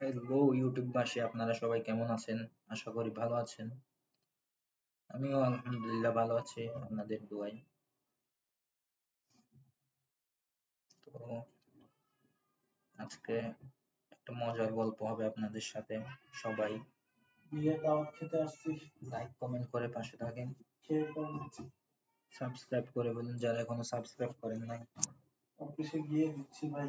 Hello ইউটিউববাসী আপনারা সবাই কেমন আছেন? আশা করি ভালো আছেন। আমিও আলহামদুলিল্লাহ ভালো আছি আপনাদের দোয়ায়। তো আজকে একটা মজার গল্প হবে আপনাদের সাথে সবাই। বিয়ের দাওয়াত খেতে আসছি। লাইক কমেন্ট করে পাশে থাকেন। সাবস্ক্রাইব করে বলুন যারা এখনও সাবস্ক্রাইব করেন নাই। অফিসে গিয়ে দিচ্ছি ভাই।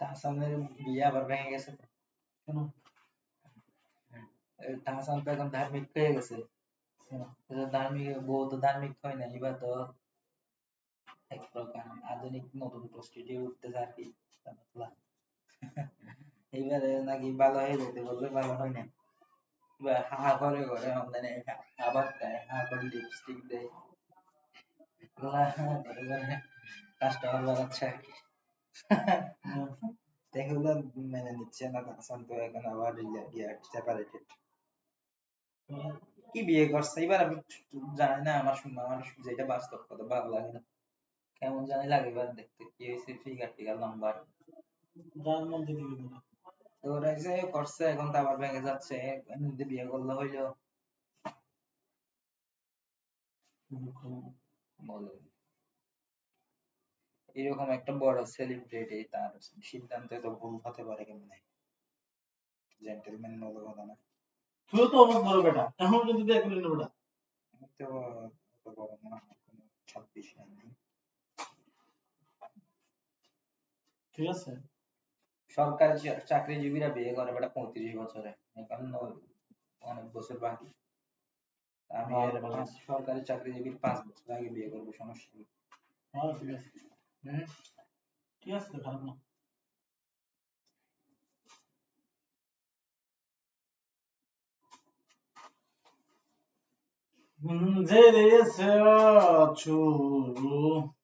তাহসানের বিয়ে আবার ভেঙে গেছে, কেন? তাহসান তো এখন ধার্মিক হয়ে গেছে। ধার্মিক, বউ তো ধার্মিক হয় না এবার তো এক প্রকার আধুনিক নতুন উঠতেছে আর কি এইবারে নাকি ভালো হয়ে যেতে বললে ভালো হয় না এবার হা করে করে আবার দেয় হা করে লিপস্টিক দেয়। কাস্টমার বাড়াচ্ছে আর কি। মেনে নিচ্ছে না তাহসান তো এখন আবার সেপারেটেড কি বিয়ে করছে? এবার আমি জানি না আমার শুনলাম আমার যেটা বাস্তব কথা ভালো লাগে না। কেমন জানি লাগে এবার দেখতে কি হয়েছে? ফিগার টিগার তো ওরা যে করছে এখন তো আবার ভেঙে যাচ্ছে। বিয়ে করলে হইল। বলো। এরকম একটা বড় সেলিব্রিটি তার সিদ্ধান্তে তো ভুল হতে পারে কেমনে? জেন্টেলম্যান বলে কথা না। তুইও তো অনেক বড় বেটা এখন কিন্তু বিয়ে করলি না বেটা। আমি তো বড় না কোনো ছাব্বিশ নাই নাই। ঠিক আছে। সরকারি চাকরিজীবীরা বিয়ে করে বেটা পঁয়ত্রিশ বছরে এখন ন- অনেক বছর বাকি। আমি বাবা। সরকারি চাকরিজীবীর পাঁচ বছর আগে বিয়ে করব সমস্যা কি হ্যাঁ ঠিক আছে। হুম ঠিক আছে তো খারাপ না Interesse ótimo.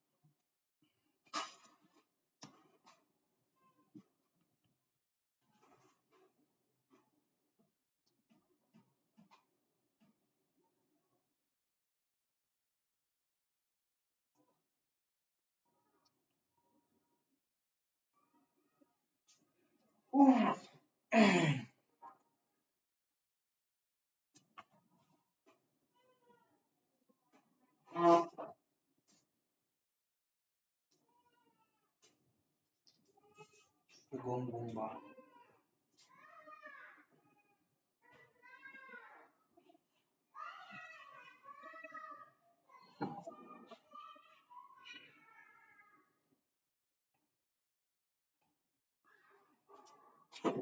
Ficou um bomba. 嗯。